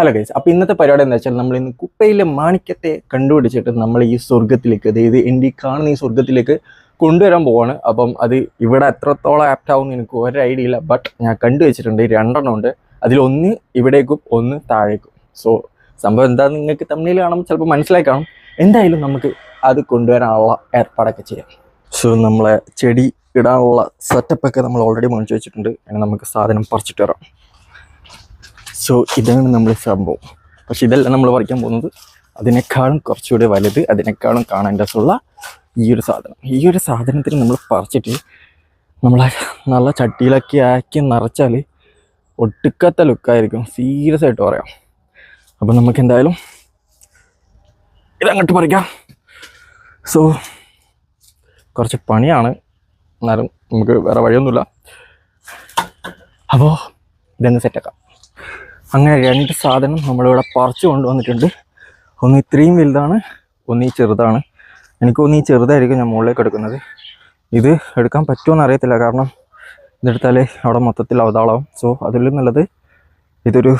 Hello guys അപ്പോൾ ഇന്നത്തെ പരിപാടി എന്താ വെച്ചാൽ നമ്മൾ ഇന്ന് കുപ്പയിലെ മാണിക്യത്തെ കണ്ടുപിടിച്ചിട്ട് നമ്മൾ ഈ സ്വർഗത്തിലേക്ക് അതായത് എന്റെ ഈ കാണുന്ന ഈ സ്വർഗത്തിലേക്ക് കൊണ്ടുവരാൻ പോവാണ്. അപ്പം അത് ഇവിടെ എത്രത്തോളം ആപ്റ്റ് ആവും എനിക്ക് ഒരു ഐഡിയ ഇല്ല. ബട്ട് ഞാൻ കണ്ടുവച്ചിട്ടുണ്ട് രണ്ടെണ്ണം ഉണ്ട്. അതിലൊന്ന് ഇവിടേക്കും ഒന്ന് താഴേക്കും. സോ സംഭവം എന്താണെന്ന് നിങ്ങൾക്ക് തമ്മിൽ കാണുമ്പോൾ ചിലപ്പോൾ മനസ്സിലായി കാണും. എന്തായാലും നമുക്ക് അത് കൊണ്ടുവരാനുള്ള ഏർപ്പാടൊക്കെ ചെയ്യാം. സോ നമ്മളെ ചെടി ഇടാനുള്ള സെറ്റപ്പൊക്കെ നമ്മൾ ഓൾറെഡി മേടിച്ച് വെച്ചിട്ടുണ്ട്. അങ്ങനെ നമുക്ക് സാധനം പറിച്ചിട്ട് വരാം. സോ ഇതാണ് നമ്മൾ സംഭവം. പക്ഷെ ഇതല്ല നമ്മൾ പറിക്കാൻ പോകുന്നത് അതിനേക്കാളും കുറച്ചുകൂടി വലുത് അതിനേക്കാളും കാണാൻ രസമുള്ള ഈ ഒരു സാധനം. ഈ ഒരു സാധനത്തിന് നമ്മൾ പറിച്ചിട്ട് നമ്മളെ നല്ല ചട്ടിയിലൊക്കെ ആക്കി നിറച്ചാൽ ഒട്ടുക്കാത്ത ലുക്കായിരിക്കും. സീരിയസ് ആയിട്ട് പറയാം. അപ്പം നമുക്ക് എന്തായാലും ഇതങ്ങോട്ട് പറിക്കാം. സോ കുറച്ച് പണിയാണ്. എന്നാലും നമുക്ക് വേറെ വഴിയൊന്നുമില്ല. അപ്പോൾ ഇതങ്ങ് സെറ്റാക്കാം അങ്ങനെ രണ്ട് സാധനം നമ്മളിവിടെ പറിച്ചു കൊണ്ടുവന്നിട്ടുണ്ട്. ഒന്ന് ഇത്രയും വലുതാണ് ഒന്ന് ഈ ചെറുതാണ്. എനിക്ക് ഒന്ന് ഈ ചെറുതായിരിക്കും ഞാൻ മുകളിലേക്ക് എടുക്കുന്നത്. ഇത് എടുക്കാൻ പറ്റുമോ അറിയത്തില്ല കാരണം ഇതെടുത്താലേ അവിടെ മൊത്തത്തിൽ അവതാളാവും സോ അതിൽ നല്ലത് ഇതൊരു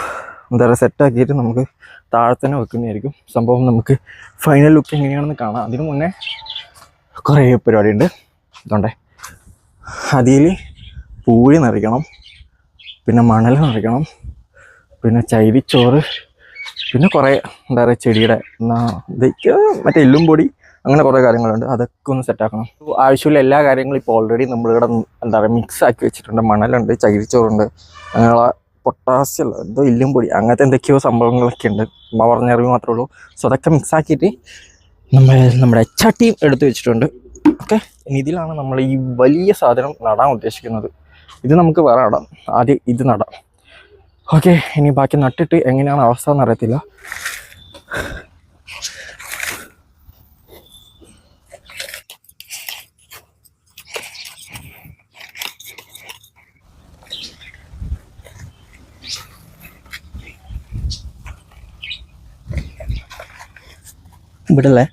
എന്താ പറയുക സെറ്റാക്കിയിട്ട് നമുക്ക് താഴെ വെക്കുന്നതായിരിക്കും. സംഭവം നമുക്ക് ഫൈനൽ ലുക്ക് എങ്ങനെയാണെന്ന് കാണാം. അതിനു മുന്നേ കുറേ പരിപാടിയുണ്ട്. അതുകൊണ്ടേ അതിൽ പൂഴി നിറയ്ക്കണം പിന്നെ മണൽ നിറയ്ക്കണം പിന്നെ ചൈരിച്ചോറ് പിന്നെ കുറേ എന്താ പറയുക ചെടിയുടെ മറ്റേ എല്ലും പൊടി അങ്ങനെ കുറേ കാര്യങ്ങളുണ്ട്. അതൊക്കെ ഒന്ന് സെറ്റാക്കണം ആവശ്യമുള്ള എല്ലാ കാര്യങ്ങളും ഇപ്പോൾ ഓൾറെഡി നമ്മളിവിടെ എന്താ പറയുക മിക്സ് ആക്കി വെച്ചിട്ടുണ്ട്. മണലുണ്ട് ചകിരിച്ചോറുണ്ട് അങ്ങനെയുള്ള പൊട്ടാസ്യം എന്തോ എല്ലും പൊടി അങ്ങനത്തെ എന്തൊക്കെയോ സംഭവങ്ങളൊക്കെ ഉണ്ട്. ഉമ്മ പറഞ്ഞറിവ് മാത്രമേ ഉള്ളൂ. സോ അതൊക്കെ മിക്സ് ആക്കിയിട്ട് നമ്മൾ നമ്മുടെ ചട്ടിയും എടുത്തു വെച്ചിട്ടുണ്ട്. ഓക്കെ ഇതിലാണ് നമ്മൾ ഈ വലിയ സാധനം നടാൻ ഉദ്ദേശിക്കുന്നത്. ഇത് നമുക്ക് വേറെ നടാം. ആദ്യം ഇത് നടാം. ഓക്കെ ഇനി ബാക്കി നട്ടിട്ട് എങ്ങനെയാണ് അവസ്ഥ എന്ന് അറിയത്തില്ല. ഇവിടല്ലേ?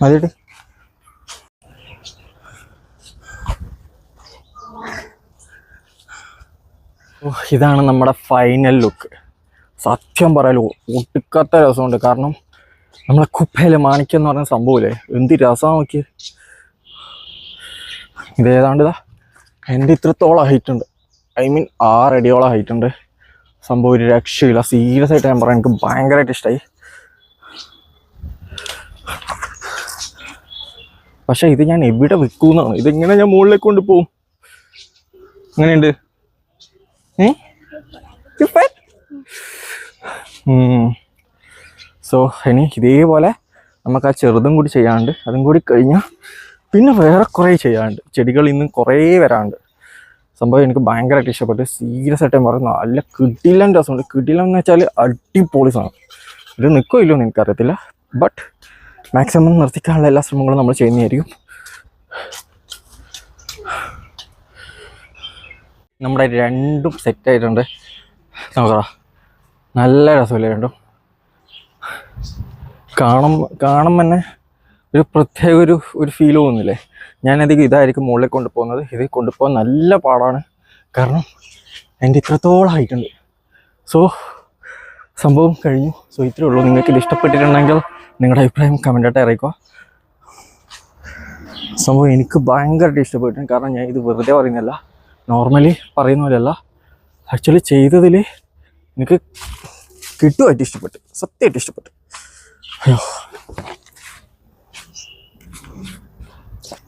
മതിയിട്ട് ഇതാണ് നമ്മുടെ ഫൈനൽ ലുക്ക് സത്യം പറയാലോ ഒട്ടുക്കാത്ത രസമുണ്ട്. കാരണം നമ്മളെ കുപ്പയിലെ മാണിക്യം എന്ന് പറയുന്ന സംഭവമില്ലേ എന്ത് രസമാണ് നോക്കി ഇതേതാണ്ട് ഇതാ എന്റെ ഇത്രത്തോളം ഹൈറ്റ് ഉണ്ട്. ഐ മീൻ ആറടിയോളം ഹൈറ്റ് ഉണ്ട്. സംഭവം ഒരു രക്ഷയില്ല. സീരിയസ് ആയിട്ട് ഞാൻ പറയാം. എനിക്ക് ഭയങ്കരമായിട്ട് ഇഷ്ടമായി പക്ഷേ ഇത് ഞാൻ എവിടെ വെക്കൂന്നാണ്. ഇതെങ്ങനെ ഞാൻ മുകളിലേക്ക് കൊണ്ടുപോകും? എങ്ങനെയുണ്ട് സോ ഇനി ഇതേപോലെ നമുക്ക് ആ ചെറുതും കൂടി ചെയ്യാണ്ട് അതും കൂടി കഴിഞ്ഞാൽ പിന്നെ വേറെ കുറേ ചെയ്യാണ്ട് ചെടികൾ ഇന്നും കുറേ വരാണ്ട് സംഭവം എനിക്ക് ഭയങ്കരമായിട്ട് ഇഷ്ടപ്പെട്ടു. സീരിയസ് ആയിട്ട് പറയുന്നു നല്ല കിടിലൻ രസമുണ്ട്. കിടിലൻ എന്ന് വെച്ചാൽ അടിപൊളി സാധനം. ഇത് നിൽക്കുമോ ഇല്ലയോ എനിക്കറിയത്തില്ല. ബട്ട് മാക്സിമം നിർത്തിക്കാനുള്ള എല്ലാ ശ്രമങ്ങളും നമ്മൾ ചെയ്യുന്നതായിരിക്കും. നമ്മുടെ രണ്ടും സെറ്റ് ആയിട്ടുണ്ട്. നോക്കടാ. നല്ല രസമില്ല രണ്ടും? കാണും കാണുമ്പോൾ തന്നെ ഒരു പ്രത്യേക ഒരു ഒരു ഫീൽ തോന്നുന്നില്ലേ? ഞാനധികം ഇതായിരിക്കും മുകളിൽ കൊണ്ടുപോകുന്നത്. ഇത് കൊണ്ടുപോകാൻ നല്ല പാടാണ്. കാരണം എന്റെ ഇത്രത്തോളം ആയിട്ടുണ്ട് സോ സംഭവം കഴിഞ്ഞു. സോ ഇത്രേ ഉള്ളൂ. നിങ്ങൾക്ക് ഇത് ഇഷ്ടപ്പെട്ടിട്ടുണ്ടെങ്കിൽ നിങ്ങളുടെ അഭിപ്രായം കമന്റായിട്ട് അറിയിക്കുക. സംഭവം എനിക്ക് ഭയങ്കരമായിട്ട് ഇഷ്ടപ്പെട്ടിട്ടുണ്ട്. കാരണം ഞാൻ ഇത് വെറുതെ പറയുന്നില്ല. നോർമലി പറയുന്ന പോലെയല്ല. ആക്ച്വലി ചെയ്തതിൽ എനിക്ക് കിട്ടുമായിട്ട് ഇഷ്ടപ്പെട്ടു. സത്യമായിട്ട് ഇഷ്ടപ്പെട്ടു. അയ്യോ.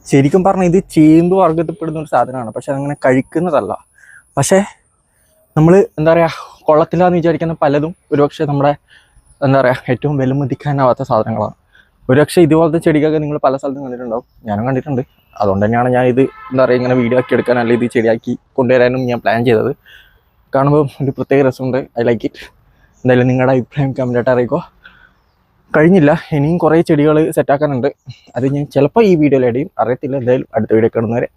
ശരിക്കും പറഞ്ഞാൽ ഇത് ചേമ്പ് വർഗത്തിൽപ്പെടുന്ന ഒരു സാധനമാണ്. പക്ഷെ അതങ്ങനെ കഴിക്കുന്നതല്ല. പക്ഷേ നമ്മൾ എന്താ പറയുക കൊള്ളത്തില്ലാന്ന് വിചാരിക്കുന്ന പലതും ഒരുപക്ഷെ നമ്മുടെ എന്താ പറയുക ഏറ്റവും വിലമതിക്കാനാവാത്ത സാധനങ്ങളാണ്. ഒരുപക്ഷെ ഇതുപോലത്തെ ചെടികളൊക്കെ നിങ്ങൾ പല സ്ഥലത്തും കണ്ടിട്ടുണ്ടാവും. ഞാനും കണ്ടിട്ടുണ്ട്. അതുകൊണ്ട് തന്നെയാണ് ഞാൻ ഇത് എന്താ പറയുക ഇങ്ങനെ വീഡിയോ ആക്കി എടുക്കാൻ അല്ലെങ്കിൽ ഇത് ചെടിയാക്കി കൊണ്ടുവരാനും ഞാൻ പ്ലാൻ ചെയ്തത്. കാണുമ്പോൾ ഒരു പ്രത്യേക രസമുണ്ട്. ഐ ലൈക്ക് ഇറ്റ് എന്തായാലും നിങ്ങളുടെ അഭിപ്രായം കമന്റായിട്ട് അറിയിക്കുക കഴിഞ്ഞില്ല. ഇനിയും കുറേ ചെടികൾ സെറ്റാക്കാനുണ്ട് അത് ഞാൻ ചിലപ്പോൾ ഈ വീഡിയോയിൽ അറിയത്തില്ല. എന്തായാലും അടുത്ത വീഡിയോ കാണുന്നവരെ